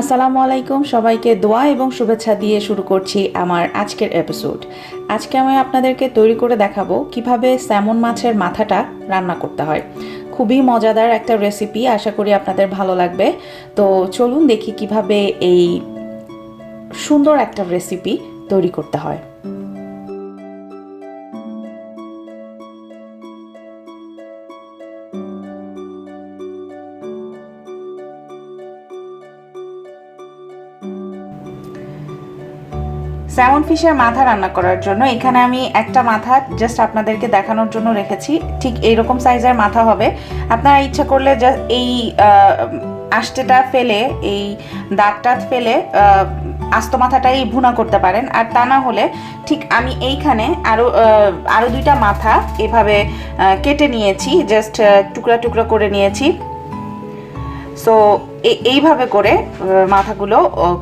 আসসালামু আলাইকুম, সবাইকে দোয়া এবং শুভেচ্ছা দিয়ে শুরু করছি আমার আজকের এপিসোড আজকে আমি আপনাদেরকে তৈরি করে দেখাবো কীভাবে স্যামন মাছের মাথাটা রান্না করতে হয়। খুবই মজাদার একটা রেসিপি আশা করি আপনাদের ভালো লাগবে। তো চলুন দেখি কীভাবে এই সুন্দর একটা রেসিপি তৈরি করতে হয়। স্যামন ফিশের মাথা রান্না করার জন্য এখানে আমি একটা মাথা জাস্ট আপনাদেরকে দেখানোর জন্য রেখেছি। ঠিক এইরকম সাইজের মাথা হবে। আপনারা ইচ্ছা করলে এই আষ্টেটা ফেলে, এই দাঁতটা ফেলে আস্ত মাথাটাই ভুনা করতে পারেন। আর তা না হলে ঠিক আমি এইখানে আরও আরও দুইটা মাথা এভাবে কেটে নিয়েছি জাস্ট টুকরা টুকরা করে নিয়েছি। সো এইভাবে করে মাথাগুলো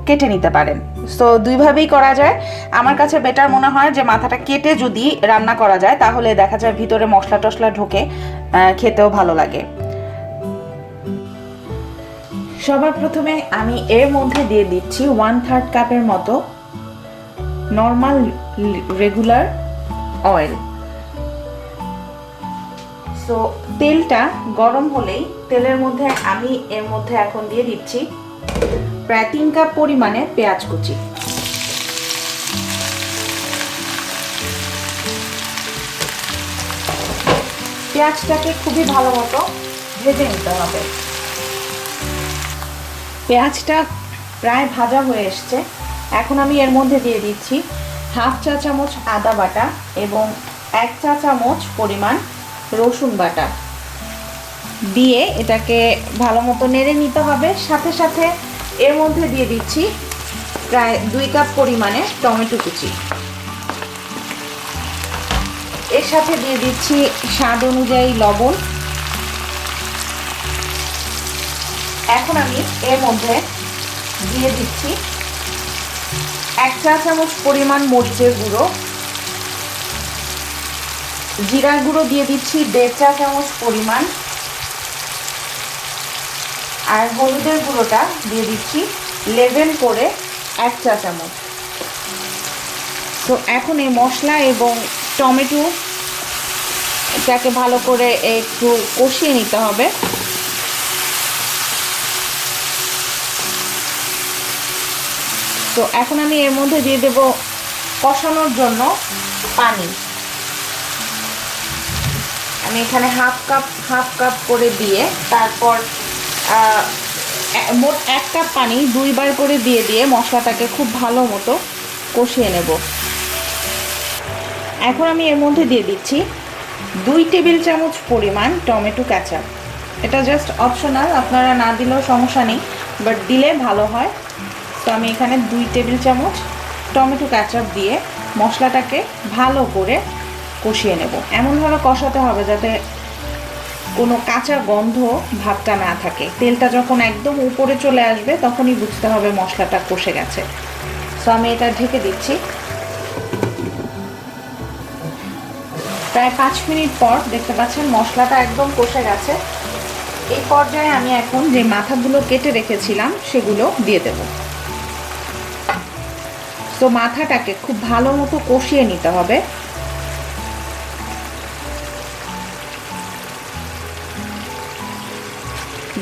কেটে নিতে পারেন। সো দুইভাবেই করা যায়। আমার কাছে বেটার মনে হয় যে মাথাটা কেটে যদি রান্না করা যায়, তাহলে দেখা যায় ভিতরে মশলা টশলা ঢোকে খেতেও ভালো লাগে। সবার প্রথমে আমি এর মধ্যে দিয়ে দিচ্ছি ওয়ান থার্ড কাপের মতো নর্মাল রেগুলার অয়েল সো তেলটা গরম হলেই তেলের মধ্যে আমি এর মধ্যে এখন দিয়ে দিচ্ছি প্রায় তিন কাপ পরিমাণে পেঁয়াজ কুচি। পেঁয়াজটাকে খুবই ভালো মতো ভেজে নিতে হবে। পেঁয়াজটা প্রায় ভাজা হয়ে এসছে। এখন আমি এর মধ্যে দিয়ে দিচ্ছি হাফ চা চামচ আদা বাটা এবং এক চা চামচ পরিমাণ রসুন বাটা। দিয়ে এটাকে ভালো মতো নেড়ে নিতে হবে। সাথে সাথে এর মধ্যে দিয়ে দিচ্ছি প্রায় দুই কাপ পরিমাণে টমেটো কুচি। এর সাথে দিয়ে দিচ্ছি স্বাদ অনুযায়ী লবণ। এখন আমি এর মধ্যে দিয়ে দিচ্ছি এক চা চামচ পরিমাণ মরিচের গুঁড়ো। জিরার গুঁড়ো দিয়ে দিচ্ছি দেড় চা চামচ পরিমাণ আর হলুদের গুঁড়োটা দিয়ে দিচ্ছি লেভেল করে এক চা চামচ। তো এখন এই মশলা এবং টমেটো এটাকে ভালো করে একটু কষিয়ে নিতে হবে। তো এখন আমি এর মধ্যে দিয়ে দেব কষানোর জন্য পানি। আমি এখানে হাফ কাপ হাফ কাপ করে দিয়ে তারপর মোট এক কাপ পানি দুইবার করে দিয়ে দিয়ে মশলাটাকে খুব ভালো মতো কষিয়ে নেব। এখন আমি এর মধ্যে দিয়ে দিচ্ছি দুই টেবিল চামচ পরিমাণ টমেটো ক্যাচাপ এটা জাস্ট অপশনাল আপনারা না দিলেও সমস্যা নেই বাট দিলে ভালো হয়। তো আমি এখানে দুই টেবিল চামচ টমেটো ক্যাচাপ দিয়ে মশলাটাকে ভালো করে কষিয়ে নেব। এমনভাবে কষাতে হবে যাতে কোনো কাঁচা গন্ধ ভাবটা না থাকে। তেলটা যখন একদম উপরে চলে আসবে, তখনই বুঝতে হবে মশলাটা কষে গেছে। সো আমি এটা ঢেকে দিচ্ছি। প্রায় পাঁচ মিনিট পর দেখতে পাচ্ছেন মশলাটা একদম কষে গেছে। এই পর্যায়ে আমি এখন যে মাথাগুলো কেটে রেখেছিলাম, সেগুলো দিয়ে দেব। তো মাথাটাকে খুব ভালো মতো কষিয়ে নিতে হবে।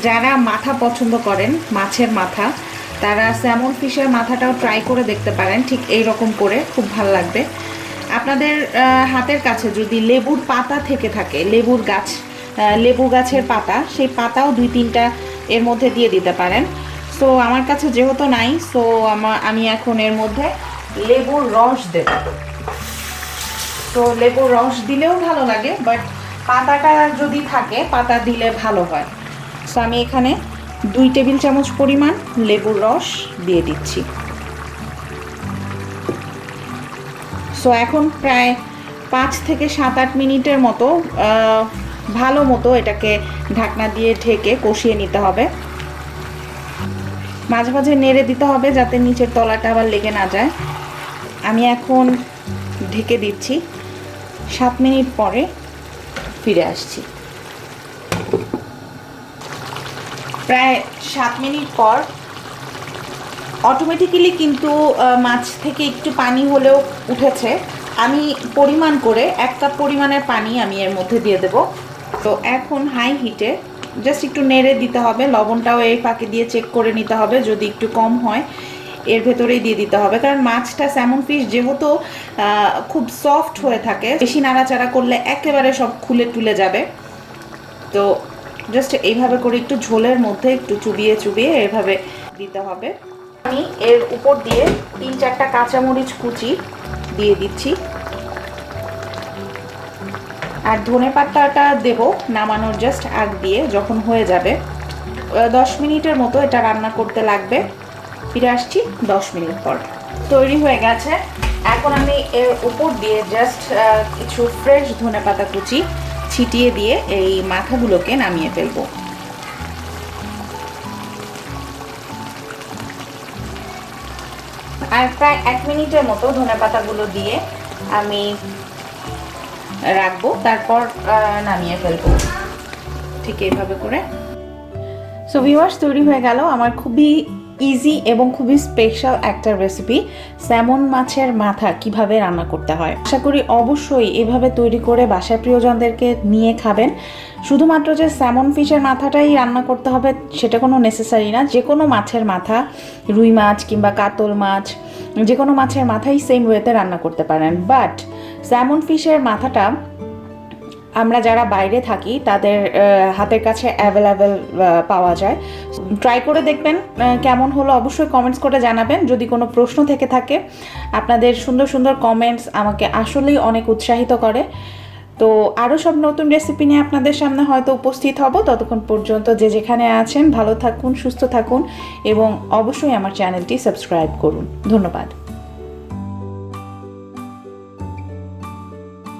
যারা মাথা পছন্দ করেন, মাছের মাথা, তারা স্যামন ফিশের মাথাটাও ট্রাই করে দেখতে পারেন, ঠিক এই রকম করে, খুব ভালো লাগবে। আপনাদের হাতের কাছে যদি লেবুর পাতা থেকে থাকে, লেবুর গাছ লেবু গাছের পাতা, সেই পাতাও দুই তিনটা এর মধ্যে দিয়ে দিতে পারেন। সো আমার কাছে যেহেতু নাই সো আমার আমি এখন এর মধ্যে লেবুর রস দেব। তো লেবুর রস দিলেও ভালো লাগে বাট পাতাটা যদি থাকে, পাতা দিলে ভালো হয়। সো আমি এখানে দুই টেবিল চামচ পরিমাণ লেবুর রস দিয়ে দিচ্ছি। সো এখন প্রায় পাঁচ থেকে সাত আট মিনিটের মতো ভালো মতো এটাকে ঢাকনা দিয়ে ঢেকে কষিয়ে নিতে হবে। মাঝে মাঝে নেড়ে দিতে হবে যাতে নিচের তলাটা আবার লেগে না যায়। আমি এখন ঢেকে দিচ্ছি। সাত মিনিট পরে ফিরে আসছি। প্রায় সাত মিনিট পর অটোমেটিক্যালি কিন্তু মাছ থেকে একটু পানি হলেও উঠেছে। আমি পরিমাণ করে এক কাপ পরিমাণের পানি আমি এর মধ্যে দিয়ে দেব। তো এখন হাই হিটে জাস্ট একটু নেড়ে দিতে হবে। লবণটাও এই ফাঁকে দিয়ে চেক করে নিতে হবে। যদি একটু কম হয়, এর ভেতরেই দিয়ে দিতে হবে। কারণ মাছটা স্যামন ফিশ যেহেতু খুব সফট হয়ে থাকে, বেশি নাড়াচাড়া করলে একেবারে সব খুলে টুলে যাবে। তো জাস্ট এইভাবে করে একটু ঝোলের মধ্যে একটু চুবিয়ে চুবিয়ে এভাবে দিতে হবে। আমি এর উপর দিয়ে তিন চারটা কাঁচামরিচ কুচি দিয়ে দিচ্ছি। আর ধনে পাতাটা দেব নামানোর জাস্ট আগ দিয়ে যখন হয়ে যাবে। দশ মিনিটের মতো এটা রান্না করতে লাগবে। ফিরে আসছি দশ মিনিট পর। তৈরি হয়ে গেছে। এখন আমি এর উপর দিয়ে জাস্ট কিছু ফ্রেশ ধনে পাতা কুচি ছিটিয়ে দিয়ে এই মাথাগুলোকে নামিয়ে ফেলব। আর প্রায় এক মিনিটের মতো ধনে পাতাগুলো দিয়ে আমি রাখব, তারপর নামিয়ে ফেলব। ঠিক এইভাবে করে। সো ভিউয়ার্স তৈরি হয়ে গেল আমার খুবই ইজি এবং খুবই স্পেশাল একটা রেসিপি স্যামন মাছের মাথা কীভাবে রান্না করতে হয়। আশা করি অবশ্যই এভাবে তৈরি করে বাসায় প্রিয়জনদেরকে নিয়ে খাবেন। শুধুমাত্র যে স্যামন ফিশের মাথাটাই রান্না করতে হবে, সেটা কোনো নেসেসারি না। যে কোনো মাছের মাথা, রুই মাছ কিংবা কাতল মাছ যে কোনো মাছের মাথাই সেম ওয়েতে রান্না করতে পারেন। বাট স্যামন ফিশের মাথাটা আমরা যারা বাইরে থাকি, তাদের হাতের কাছে অ্যাভেলেবেল পাওয়া যায়। ট্রাই করে দেখবেন কেমন হলো। অবশ্যই কমেন্টস করে জানাবেন। যদি কোনো প্রশ্ন থেকে থাকে, আপনাদের সুন্দর সুন্দর কমেন্টস আমাকে আসলেই অনেক উৎসাহিত করে। তো আরও সব নতুন রেসিপি নিয়ে আপনাদের সামনে হয়তো উপস্থিত হব। ততক্ষণ পর্যন্ত যে যেখানে আছেন, ভালো থাকুন, সুস্থ থাকুন এবং অবশ্যই আমার চ্যানেলটি সাবস্ক্রাইব করুন। ধন্যবাদ।